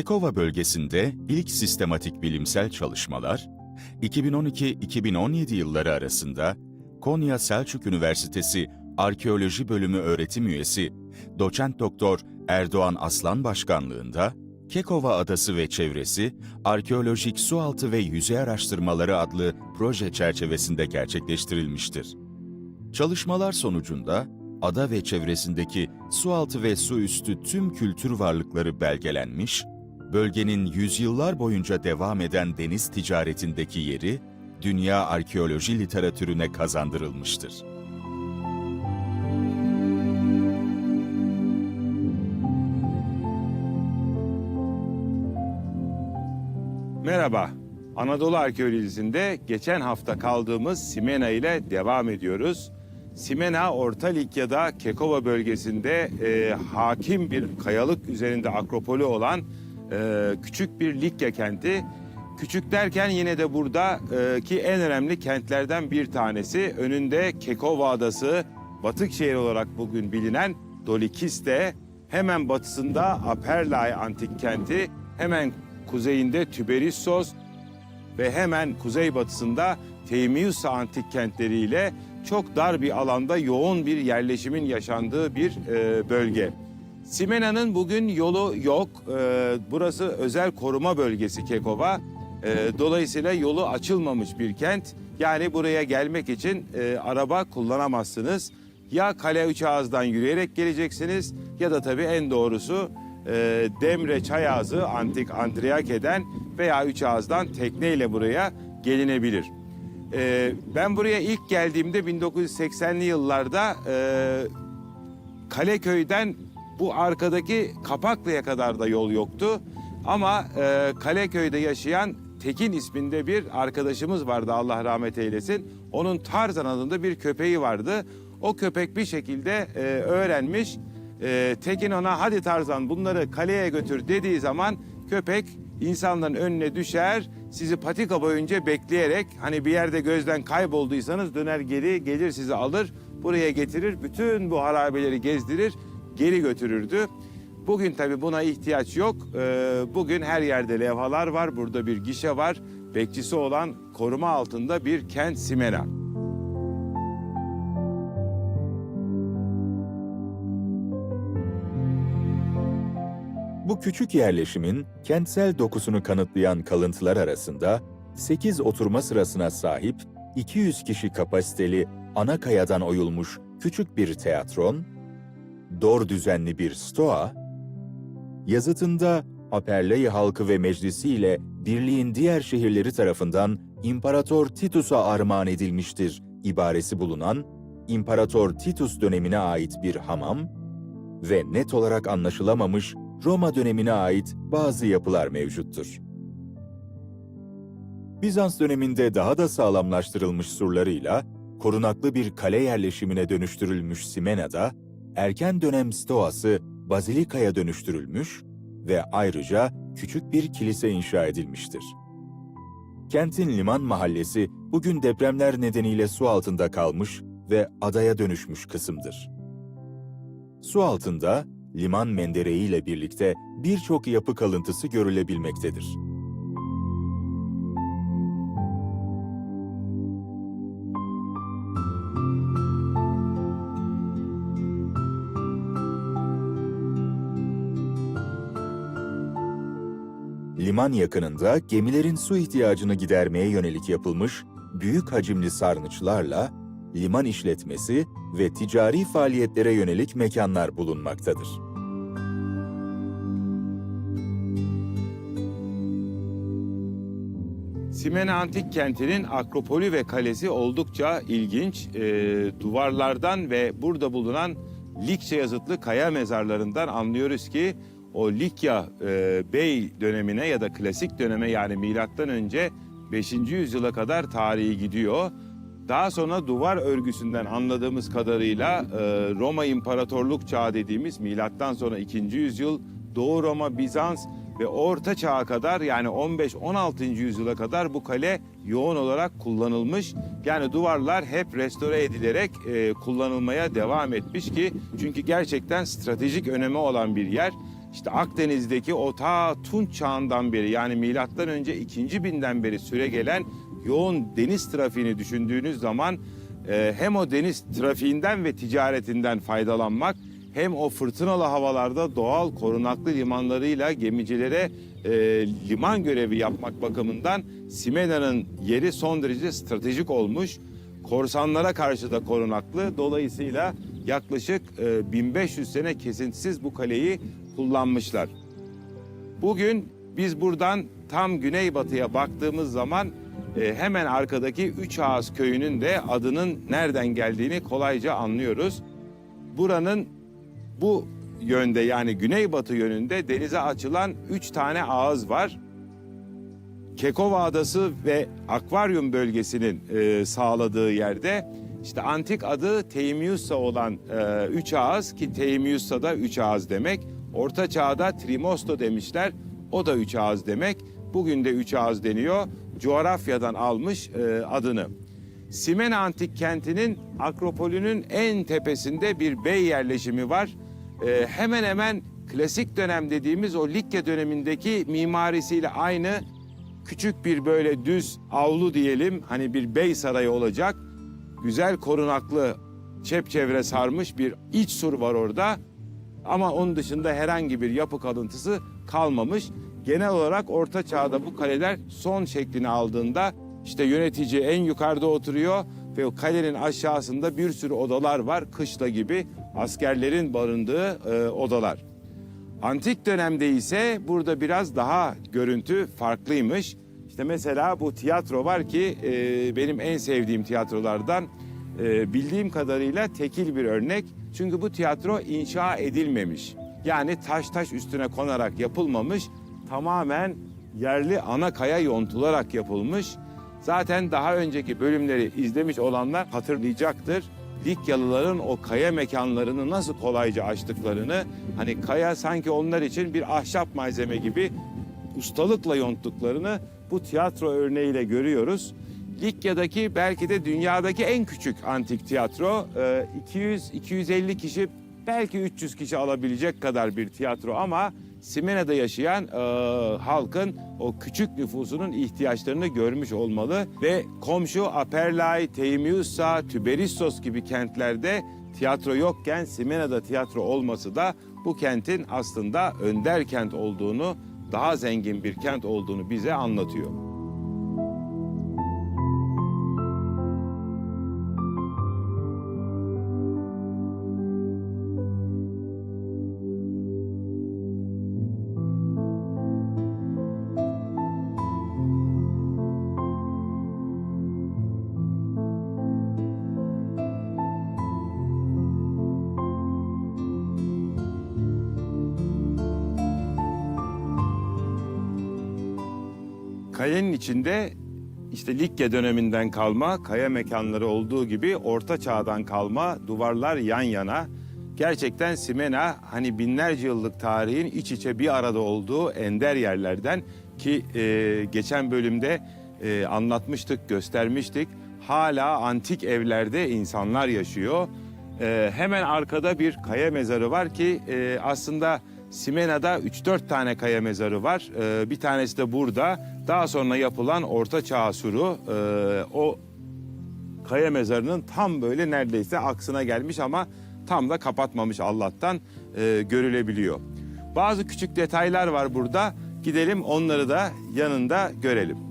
Kekova bölgesinde ilk sistematik bilimsel çalışmalar, 2012-2017 yılları arasında Konya Selçuk Üniversitesi Arkeoloji Bölümü öğretim üyesi doçent doktor Erdoğan Aslan başkanlığında Kekova Adası ve çevresi Arkeolojik Sualtı ve Yüzey Araştırmaları adlı proje çerçevesinde gerçekleştirilmiştir. Çalışmalar sonucunda ada ve çevresindeki sualtı ve su üstü tüm kültür varlıkları belgelenmiş, bölgenin yüzyıllar boyunca devam eden deniz ticaretindeki yeri dünya arkeoloji literatürüne kazandırılmıştır. Merhaba. Anadolu Arkeolojisi'nde geçen hafta kaldığımız Simena ile devam ediyoruz. Simena, Orta Likya'da Kekova bölgesinde e, hakim bir kayalık üzerinde akropolü olan e, küçük bir Likya kenti. Küçük derken yine de buradaki en önemli kentlerden bir tanesi. Önünde Kekova Adası, batık şehir olarak bugün bilinen Dolikiste, hemen batısında Aperlay antik kenti, hemen kuzeyinde Tüberissos ve hemen kuzeybatısında Teymiusa antik kentleriyle çok dar bir alanda yoğun bir yerleşimin yaşandığı bir e, bölge. Simena'nın bugün yolu yok. E, burası özel koruma bölgesi Kekova. E, dolayısıyla yolu açılmamış bir kent. Yani buraya gelmek için e, araba kullanamazsınız. Ya Kale Üç Ağız'dan yürüyerek geleceksiniz ya da tabii en doğrusu e, Demre Çayazı Antik Andriyake'den veya Üç Ağız'dan tekneyle buraya gelinebilir. E, ben buraya ilk geldiğimde 1980'li yıllarda e, Kaleköy'den bu arkadaki Kapaklı'ya kadar da yol yoktu. Ama e, Kaleköy'de yaşayan Tekin isminde bir arkadaşımız vardı Allah rahmet eylesin. Onun Tarzan adında bir köpeği vardı. O köpek bir şekilde e, öğrenmiş. E, Tekin ona hadi Tarzan bunları kaleye götür dediği zaman köpek insanların önüne düşer. Sizi patika boyunca bekleyerek hani bir yerde gözden kaybolduysanız döner geri gelir sizi alır. Buraya getirir bütün bu harabeleri gezdirir geri götürürdü. Bugün tabii buna ihtiyaç yok. Ee, bugün her yerde levhalar var. Burada bir gişe var. Bekçisi olan koruma altında bir kent Simena. Bu küçük yerleşimin kentsel dokusunu kanıtlayan kalıntılar arasında 8 oturma sırasına sahip 200 kişi kapasiteli ana kayadan oyulmuş küçük bir teatron, dor düzenli bir stoa, yazıtında Aperlei halkı ve meclisi ile birliğin diğer şehirleri tarafından İmparator Titus'a armağan edilmiştir ibaresi bulunan İmparator Titus dönemine ait bir hamam ve net olarak anlaşılamamış Roma dönemine ait bazı yapılar mevcuttur. Bizans döneminde daha da sağlamlaştırılmış surlarıyla korunaklı bir kale yerleşimine dönüştürülmüş Simena'da erken dönem stoası bazilikaya dönüştürülmüş ve ayrıca küçük bir kilise inşa edilmiştir. Kentin liman mahallesi bugün depremler nedeniyle su altında kalmış ve adaya dönüşmüş kısımdır. Su altında liman mendereği ile birlikte birçok yapı kalıntısı görülebilmektedir. Liman yakınında gemilerin su ihtiyacını gidermeye yönelik yapılmış büyük hacimli sarnıçlarla liman işletmesi ve ticari faaliyetlere yönelik mekanlar bulunmaktadır. Simena Antik Kenti'nin akropolü ve kalesi oldukça ilginç. Ee, duvarlardan ve burada bulunan Likya yazıtlı kaya mezarlarından anlıyoruz ki o Likya e, Bey dönemine ya da klasik döneme yani milattan önce 5. yüzyıla kadar tarihi gidiyor. Daha sonra duvar örgüsünden anladığımız kadarıyla e, Roma İmparatorluk Çağı dediğimiz milattan sonra 2. yüzyıl Doğu Roma, Bizans ve Orta Çağ'a kadar yani 15-16. yüzyıla kadar bu kale yoğun olarak kullanılmış. Yani duvarlar hep restore edilerek e, kullanılmaya devam etmiş ki çünkü gerçekten stratejik önemi olan bir yer. İşte Akdeniz'deki o ta Tunç çağından beri yani milattan önce 2. binden beri süre gelen yoğun deniz trafiğini düşündüğünüz zaman e, hem o deniz trafiğinden ve ticaretinden faydalanmak hem o fırtınalı havalarda doğal korunaklı limanlarıyla gemicilere e, liman görevi yapmak bakımından Simena'nın yeri son derece stratejik olmuş. Korsanlara karşı da korunaklı. Dolayısıyla yaklaşık e, 1500 sene kesintisiz bu kaleyi kullanmışlar. Bugün biz buradan tam güneybatıya baktığımız zaman e, hemen arkadaki Üç Ağız köyünün de adının nereden geldiğini kolayca anlıyoruz. Buranın bu yönde yani güneybatı yönünde denize açılan üç tane ağız var. Kekova Adası ve Akvaryum bölgesinin e, sağladığı yerde işte antik adı Teimiussa olan e, üç ağız ki Teimiussa da üç ağız demek. Orta çağda Trimosto demişler. O da üç ağız demek. Bugün de üç ağız deniyor. Coğrafyadan almış e, adını. Simena Antik Kenti'nin Akropolü'nün en tepesinde bir bey yerleşimi var. Ee, hemen hemen klasik dönem dediğimiz o Likya dönemindeki mimarisiyle aynı küçük bir böyle düz avlu diyelim hani bir bey sarayı olacak. Güzel korunaklı çepçevre sarmış bir iç sur var orada. Ama onun dışında herhangi bir yapı kalıntısı kalmamış. Genel olarak orta çağda bu kaleler son şeklini aldığında işte yönetici en yukarıda oturuyor ve kalenin aşağısında bir sürü odalar var. Kışla gibi askerlerin barındığı e, odalar. Antik dönemde ise burada biraz daha görüntü farklıymış. İşte mesela bu tiyatro var ki e, benim en sevdiğim tiyatrolardan e, bildiğim kadarıyla tekil bir örnek. Çünkü bu tiyatro inşa edilmemiş. Yani taş taş üstüne konarak yapılmamış. Tamamen yerli ana kaya yontularak yapılmış. Zaten daha önceki bölümleri izlemiş olanlar hatırlayacaktır. Likyalıların o kaya mekanlarını nasıl kolayca açtıklarını, hani kaya sanki onlar için bir ahşap malzeme gibi ustalıkla yonttuklarını bu tiyatro örneğiyle görüyoruz. Likya'daki belki de dünyadaki en küçük antik tiyatro. Ee, 200-250 kişi belki 300 kişi alabilecek kadar bir tiyatro ama Simena'da yaşayan e, halkın o küçük nüfusunun ihtiyaçlarını görmüş olmalı ve komşu Aperlay, Teimiussa, Tüberissos gibi kentlerde tiyatro yokken Simena'da tiyatro olması da bu kentin aslında önder kent olduğunu, daha zengin bir kent olduğunu bize anlatıyor. Kalenin içinde işte Likya döneminden kalma kaya mekanları olduğu gibi orta çağdan kalma duvarlar yan yana. Gerçekten Simena hani binlerce yıllık tarihin iç içe bir arada olduğu ender yerlerden ki e, geçen bölümde e, anlatmıştık, göstermiştik. Hala antik evlerde insanlar yaşıyor. E, hemen arkada bir kaya mezarı var ki e, aslında Simena'da 3-4 tane kaya mezarı var. Ee, bir tanesi de burada. Daha sonra yapılan Orta Çağ Suru e, o kaya mezarının tam böyle neredeyse aksına gelmiş ama tam da kapatmamış Allah'tan e, görülebiliyor. Bazı küçük detaylar var burada. Gidelim onları da yanında görelim.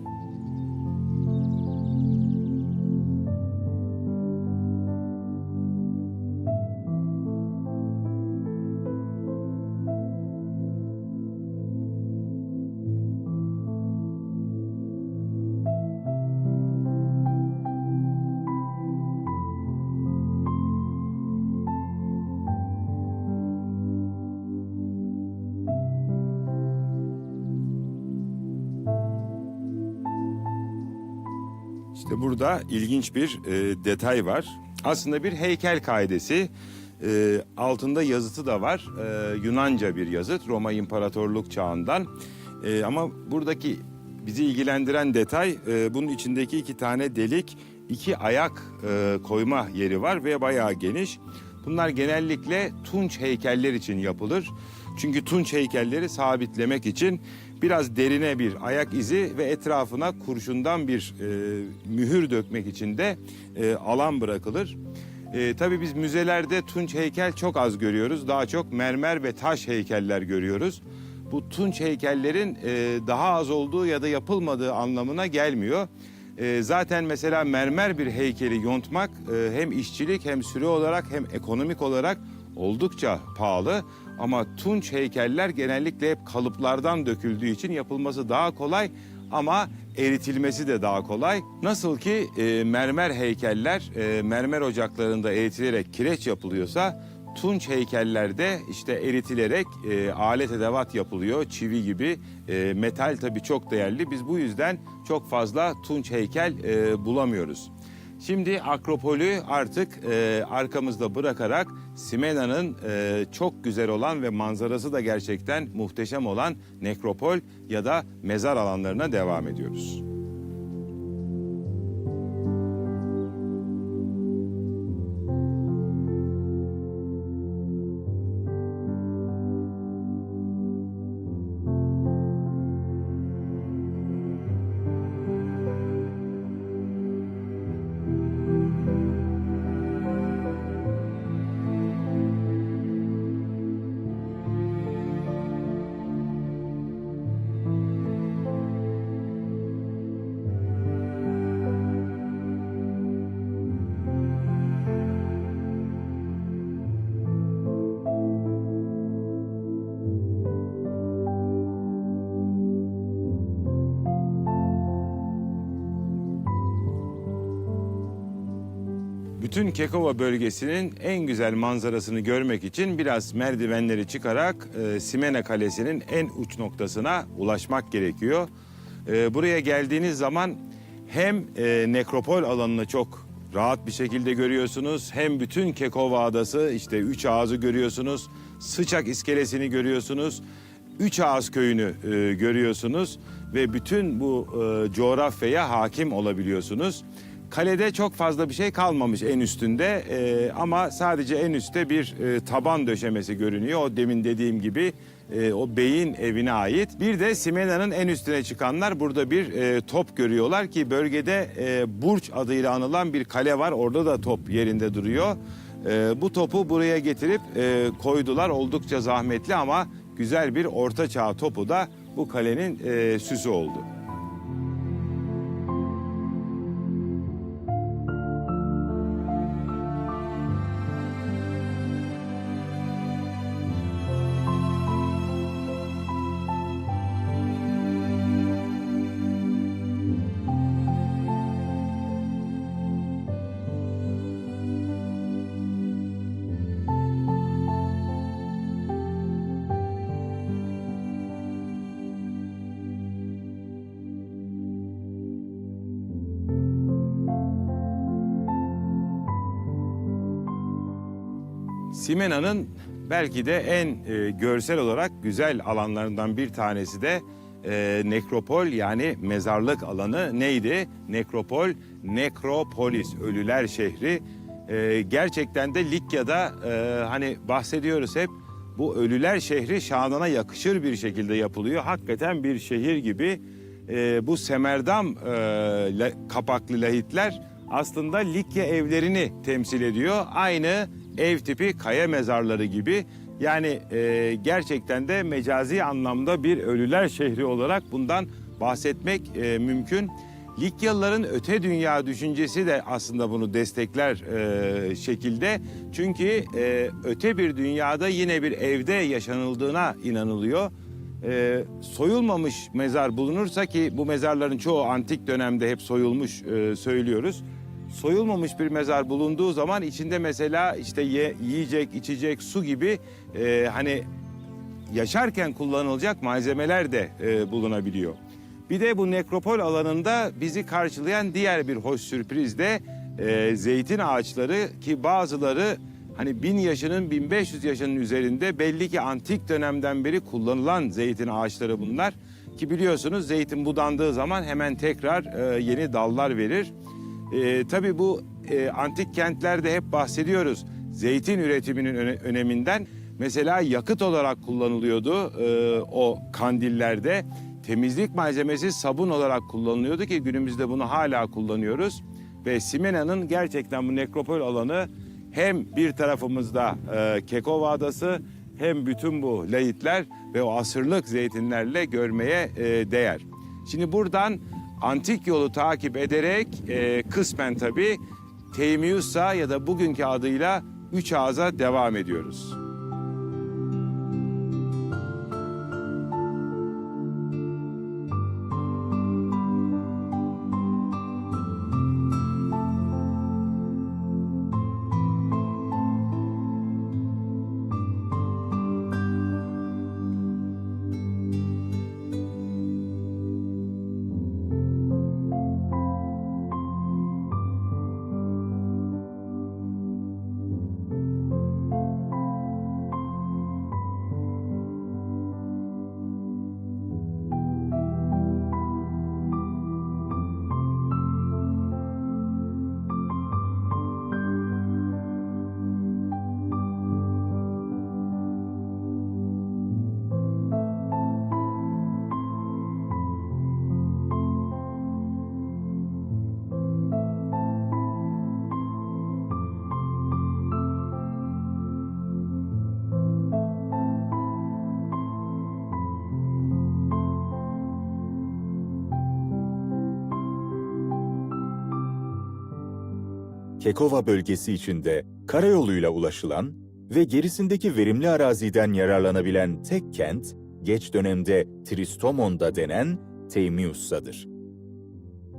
Burada ilginç bir e, detay var. Aslında bir heykel kaidesi. E, altında yazıtı da var. E, Yunanca bir yazıt Roma İmparatorluk çağından. E, ama buradaki bizi ilgilendiren detay e, bunun içindeki iki tane delik, iki ayak e, koyma yeri var ve bayağı geniş. Bunlar genellikle tunç heykeller için yapılır. Çünkü tunç heykelleri sabitlemek için biraz derine bir ayak izi ve etrafına kurşundan bir e, mühür dökmek için de e, alan bırakılır. E, tabii biz müzelerde tunç heykel çok az görüyoruz. Daha çok mermer ve taş heykeller görüyoruz. Bu tunç heykellerin e, daha az olduğu ya da yapılmadığı anlamına gelmiyor. E, zaten mesela mermer bir heykeli yontmak e, hem işçilik hem süre olarak hem ekonomik olarak oldukça pahalı. Ama tunç heykeller genellikle hep kalıplardan döküldüğü için yapılması daha kolay ama eritilmesi de daha kolay. Nasıl ki e, mermer heykeller e, mermer ocaklarında eritilerek kireç yapılıyorsa tunç heykellerde işte eritilerek e, alet edevat yapılıyor. Çivi gibi e, metal tabii çok değerli. Biz bu yüzden çok fazla tunç heykel e, bulamıyoruz. Şimdi Akropol'ü artık e, arkamızda bırakarak Simena'nın e, çok güzel olan ve manzarası da gerçekten muhteşem olan nekropol ya da mezar alanlarına devam ediyoruz. Bütün Kekova bölgesinin en güzel manzarasını görmek için biraz merdivenleri çıkarak e, Simena Kalesi'nin en uç noktasına ulaşmak gerekiyor. E, buraya geldiğiniz zaman hem e, nekropol alanını çok rahat bir şekilde görüyorsunuz hem bütün Kekova Adası işte üç ağzı görüyorsunuz. Sıçak iskelesini görüyorsunuz. Üç Ağız köyünü e, görüyorsunuz ve bütün bu e, coğrafyaya hakim olabiliyorsunuz. Kalede çok fazla bir şey kalmamış en üstünde e, ama sadece en üstte bir e, taban döşemesi görünüyor. O demin dediğim gibi e, o beyin evine ait. Bir de Simena'nın en üstüne çıkanlar burada bir e, top görüyorlar ki bölgede e, Burç adıyla anılan bir kale var. Orada da top yerinde duruyor. E, bu topu buraya getirip e, koydular. Oldukça zahmetli ama güzel bir orta çağ topu da bu kalenin e, süsü oldu. Simena'nın belki de en e, görsel olarak güzel alanlarından bir tanesi de e, nekropol yani mezarlık alanı neydi? Nekropol, nekropolis, ölüler şehri. E, gerçekten de Likya'da e, hani bahsediyoruz hep bu ölüler şehri şanına yakışır bir şekilde yapılıyor. Hakikaten bir şehir gibi e, bu semerdam e, la- kapaklı lahitler aslında Likya evlerini temsil ediyor. Aynı ev tipi kaya mezarları gibi. Yani e, gerçekten de mecazi anlamda bir ölüler şehri olarak bundan bahsetmek e, mümkün. Likyalıların öte dünya düşüncesi de aslında bunu destekler e, şekilde. Çünkü e, öte bir dünyada yine bir evde yaşanıldığına inanılıyor. E, soyulmamış mezar bulunursa ki bu mezarların çoğu antik dönemde hep soyulmuş e, söylüyoruz. Soyulmamış bir mezar bulunduğu zaman içinde mesela işte ye, yiyecek, içecek, su gibi e, hani yaşarken kullanılacak malzemeler de e, bulunabiliyor. Bir de bu nekropol alanında bizi karşılayan diğer bir hoş sürpriz de e, zeytin ağaçları ki bazıları hani bin yaşının 1500 yaşının üzerinde belli ki antik dönemden beri kullanılan zeytin ağaçları bunlar. Ki biliyorsunuz zeytin budandığı zaman hemen tekrar e, yeni dallar verir. E, tabii bu e, antik kentlerde hep bahsediyoruz zeytin üretiminin öne- öneminden. Mesela yakıt olarak kullanılıyordu e, o kandillerde. Temizlik malzemesi sabun olarak kullanılıyordu ki günümüzde bunu hala kullanıyoruz. Ve Simena'nın gerçekten bu nekropol alanı hem bir tarafımızda e, Kekova Adası hem bütün bu layitler ve o asırlık zeytinlerle görmeye e, değer. Şimdi buradan antik yolu takip ederek e, kısmen tabii Teymiusa ya da bugünkü adıyla Üç Ağız'a devam ediyoruz. Kekova bölgesi içinde karayoluyla ulaşılan ve gerisindeki verimli araziden yararlanabilen tek kent, geç dönemde Tristomon'da denen Teymiussa'dır.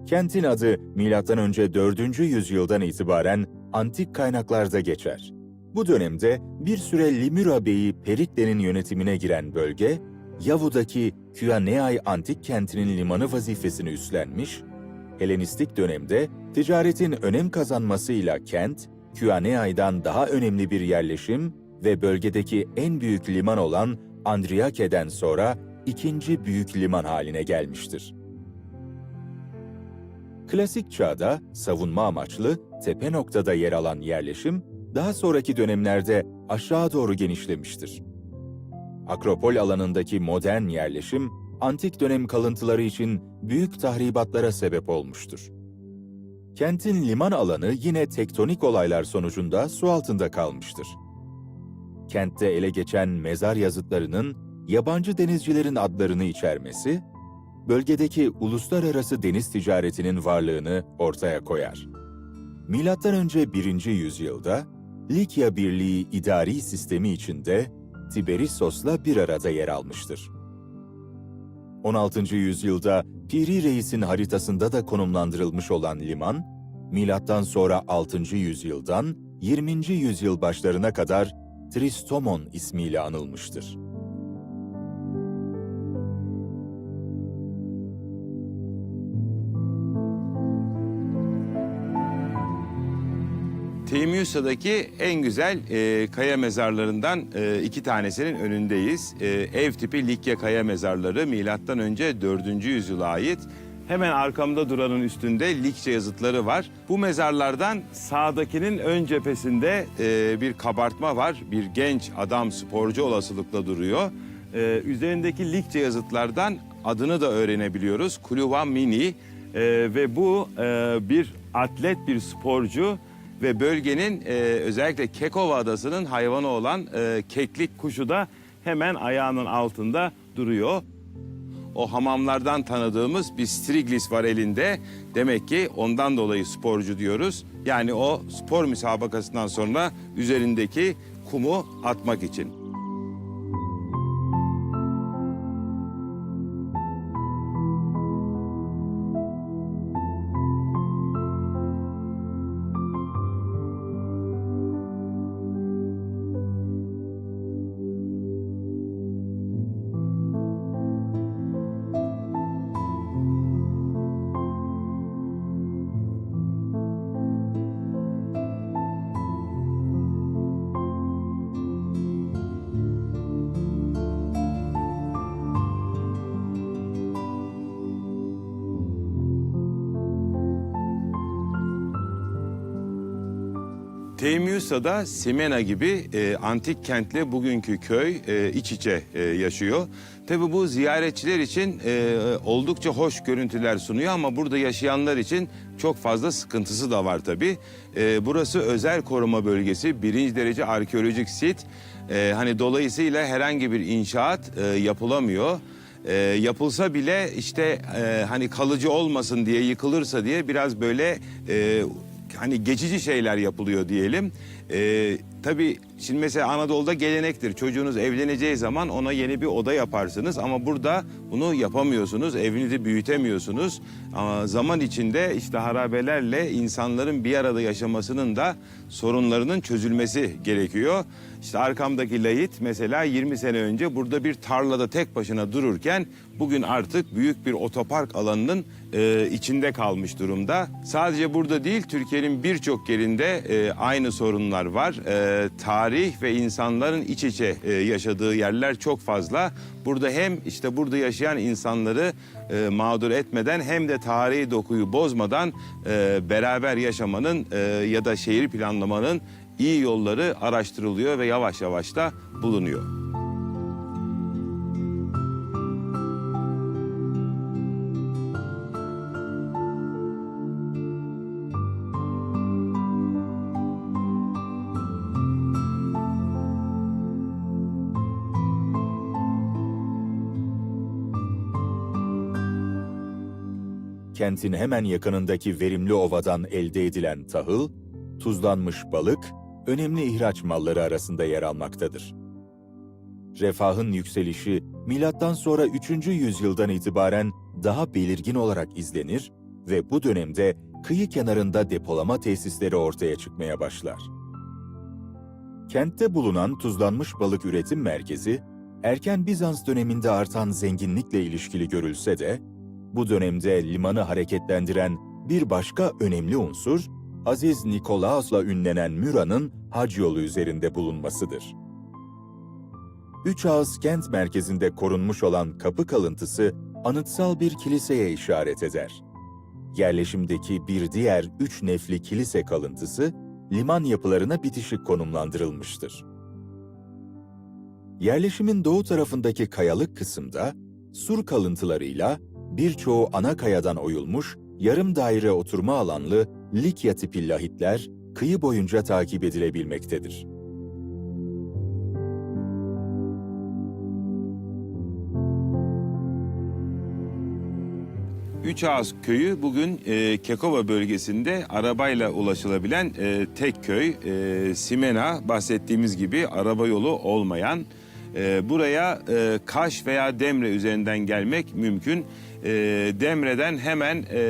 Kentin adı M.Ö. 4. yüzyıldan itibaren antik kaynaklarda geçer. Bu dönemde bir süre Limura Beyi Perikle'nin yönetimine giren bölge, Yavu'daki Kyaneai antik kentinin limanı vazifesini üstlenmiş Helenistik dönemde ticaretin önem kazanmasıyla kent, Kyaneai'dan daha önemli bir yerleşim ve bölgedeki en büyük liman olan Andriake'den sonra ikinci büyük liman haline gelmiştir. Klasik çağda savunma amaçlı tepe noktada yer alan yerleşim, daha sonraki dönemlerde aşağı doğru genişlemiştir. Akropol alanındaki modern yerleşim, antik dönem kalıntıları için büyük tahribatlara sebep olmuştur. Kentin liman alanı yine tektonik olaylar sonucunda su altında kalmıştır. Kentte ele geçen mezar yazıtlarının yabancı denizcilerin adlarını içermesi, bölgedeki uluslararası deniz ticaretinin varlığını ortaya koyar. Milattan önce 1. yüzyılda Likya Birliği idari sistemi içinde Tiberissos'la bir arada yer almıştır. 16. yüzyılda Piri Reis'in haritasında da konumlandırılmış olan liman, milattan sonra 6. yüzyıldan 20. yüzyıl başlarına kadar Tristomon ismiyle anılmıştır. Teymiusa'daki en güzel e, kaya mezarlarından e, iki tanesinin önündeyiz. E, ev tipi Likya kaya mezarları milattan önce 4. yüzyıla ait. Hemen arkamda duranın üstünde Likya yazıtları var. Bu mezarlardan sağdakinin ön cephesinde e, bir kabartma var. Bir genç adam sporcu olasılıkla duruyor. E, üzerindeki Likya yazıtlardan adını da öğrenebiliyoruz. Kuluvan Mini e, ve bu e, bir atlet, bir sporcu ve bölgenin e, özellikle Kekova Adası'nın hayvanı olan e, keklik kuşu da hemen ayağının altında duruyor. O hamamlardan tanıdığımız bir striglis var elinde. Demek ki ondan dolayı sporcu diyoruz. Yani o spor müsabakasından sonra üzerindeki kumu atmak için. Teymiusa'da Simena gibi e, antik kentle bugünkü köy e, iç içe e, yaşıyor. Tabi bu ziyaretçiler için e, oldukça hoş görüntüler sunuyor ama burada yaşayanlar için çok fazla sıkıntısı da var tabi. E, burası özel koruma bölgesi, birinci derece arkeolojik sit. E, hani dolayısıyla herhangi bir inşaat e, yapılamıyor. E, yapılsa bile işte e, hani kalıcı olmasın diye yıkılırsa diye biraz böyle e, hani geçici şeyler yapılıyor diyelim. Ee, tabii şimdi mesela Anadolu'da gelenektir. Çocuğunuz evleneceği zaman ona yeni bir oda yaparsınız ama burada bunu yapamıyorsunuz. Evinizi büyütemiyorsunuz. Ama zaman içinde işte harabelerle insanların bir arada yaşamasının da sorunlarının çözülmesi gerekiyor. İşte arkamdaki lahit mesela 20 sene önce burada bir tarlada tek başına dururken bugün artık büyük bir otopark alanının e, içinde kalmış durumda. Sadece burada değil Türkiye'nin birçok yerinde e, aynı sorunlar var. E, tarih ve insanların iç içe e, yaşadığı yerler çok fazla. Burada hem işte burada yaşayan insanları e, mağdur etmeden hem de tarihi dokuyu bozmadan e, beraber yaşamanın e, ya da şehir planlamanın iyi yolları araştırılıyor ve yavaş yavaş da bulunuyor. Kentin hemen yakınındaki verimli ovadan elde edilen tahıl, tuzlanmış balık, önemli ihraç malları arasında yer almaktadır. Refahın yükselişi milattan sonra 3. yüzyıldan itibaren daha belirgin olarak izlenir ve bu dönemde kıyı kenarında depolama tesisleri ortaya çıkmaya başlar. Kentte bulunan tuzlanmış balık üretim merkezi, erken Bizans döneminde artan zenginlikle ilişkili görülse de, bu dönemde limanı hareketlendiren bir başka önemli unsur, Aziz Nikolaos'la ünlenen Müra'nın hac yolu üzerinde bulunmasıdır. Üç Ağız kent merkezinde korunmuş olan kapı kalıntısı anıtsal bir kiliseye işaret eder. Yerleşimdeki bir diğer üç nefli kilise kalıntısı, liman yapılarına bitişik konumlandırılmıştır. Yerleşimin doğu tarafındaki kayalık kısımda, sur kalıntılarıyla birçoğu ana kayadan oyulmuş, yarım daire oturma alanlı Likya tipi lahitler kıyı boyunca takip edilebilmektedir. Üç Ağız köyü bugün e, Kekova bölgesinde arabayla ulaşılabilen e, tek köy. E, Simena bahsettiğimiz gibi araba yolu olmayan. E, buraya e, Kaş veya Demre üzerinden gelmek mümkün. E, Demre'den hemen e,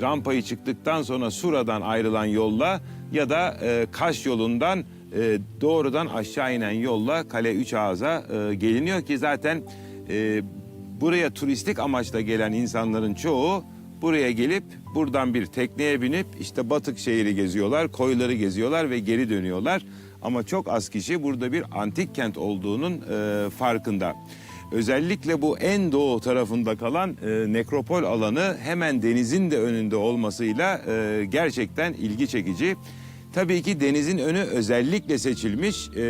rampayı çıktıktan sonra Sura'dan ayrılan yolla ya da e, Kaş yolundan e, doğrudan aşağı inen yolla Kale Üç Ağız'a e, geliniyor ki zaten... E, buraya turistik amaçla gelen insanların çoğu buraya gelip buradan bir tekneye binip işte Batık şehri geziyorlar, koyları geziyorlar ve geri dönüyorlar. Ama çok az kişi burada bir antik kent olduğunun e, farkında. Özellikle bu en doğu tarafında kalan e, nekropol alanı hemen denizin de önünde olmasıyla e, gerçekten ilgi çekici. Tabii ki denizin önü özellikle seçilmiş. E,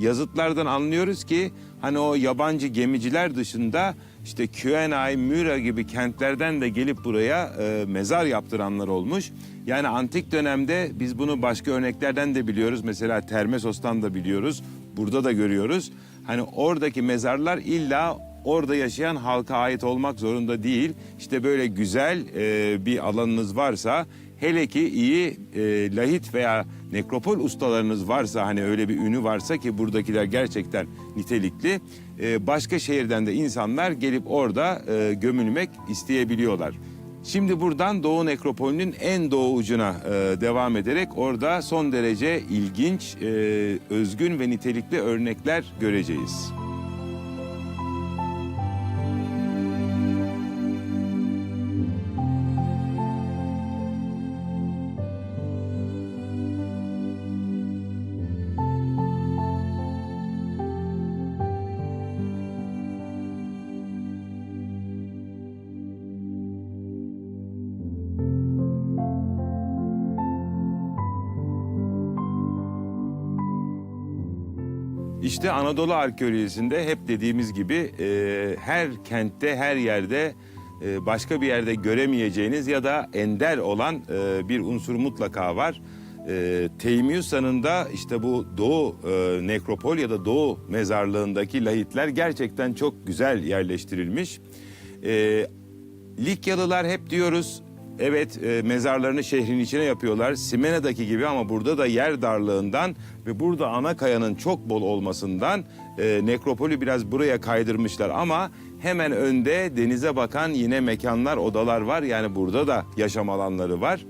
yazıtlardan anlıyoruz ki hani o yabancı gemiciler dışında işte Küenay, Müra gibi kentlerden de gelip buraya e, mezar yaptıranlar olmuş. Yani antik dönemde biz bunu başka örneklerden de biliyoruz. Mesela Termesos'tan da biliyoruz. Burada da görüyoruz. Hani oradaki mezarlar illa orada yaşayan halka ait olmak zorunda değil. İşte böyle güzel e, bir alanınız varsa hele ki iyi e, lahit veya nekropol ustalarınız varsa hani öyle bir ünü varsa ki buradakiler gerçekten nitelikli e, başka şehirden de insanlar gelip orada e, gömülmek isteyebiliyorlar. Şimdi buradan Doğu Nekropolü'nün en doğu ucuna e, devam ederek orada son derece ilginç, e, özgün ve nitelikli örnekler göreceğiz. İşte Anadolu arkeolojisinde hep dediğimiz gibi e, her kentte, her yerde e, başka bir yerde göremeyeceğiniz ya da ender olan e, bir unsur mutlaka var. E, Teymiusa'nın da işte bu Doğu e, nekropol ya da Doğu mezarlığındaki lahitler gerçekten çok güzel yerleştirilmiş. E, Likyalılar hep diyoruz evet e, mezarlarını şehrin içine yapıyorlar. Simena'daki gibi ama burada da yer darlığından ve burada ana kayanın çok bol olmasından e, nekropolü biraz buraya kaydırmışlar. Ama hemen önde denize bakan yine mekanlar, odalar var. Yani burada da yaşam alanları var.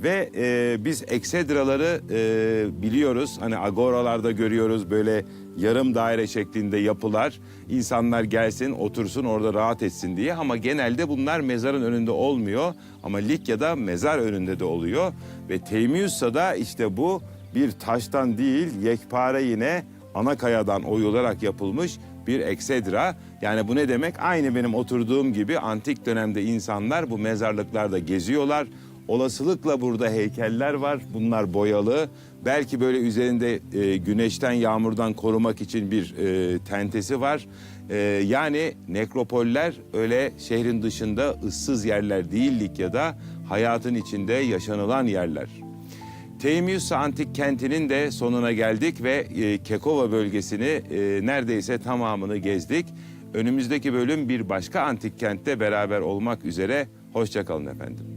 Ve e, biz eksedraları e, biliyoruz. Hani agoralarda görüyoruz böyle yarım daire şeklinde yapılar. İnsanlar gelsin, otursun, orada rahat etsin diye. Ama genelde bunlar mezarın önünde olmuyor. Ama Likya'da mezar önünde de oluyor. Ve Teymiusa'da işte bu bir taştan değil, yekpare yine ana kayadan oyularak yapılmış bir eksedra. Yani bu ne demek? Aynı benim oturduğum gibi antik dönemde insanlar bu mezarlıklarda geziyorlar. Olasılıkla burada heykeller var. Bunlar boyalı. Belki böyle üzerinde e, güneşten, yağmurdan korumak için bir e, tentesi var. E, yani nekropoller öyle şehrin dışında ıssız yerler değillik ya da hayatın içinde yaşanılan yerler. Teymiusa antik kentinin de sonuna geldik ve e, Kekova bölgesini e, neredeyse tamamını gezdik. Önümüzdeki bölüm bir başka antik kentte beraber olmak üzere. Hoşçakalın efendim.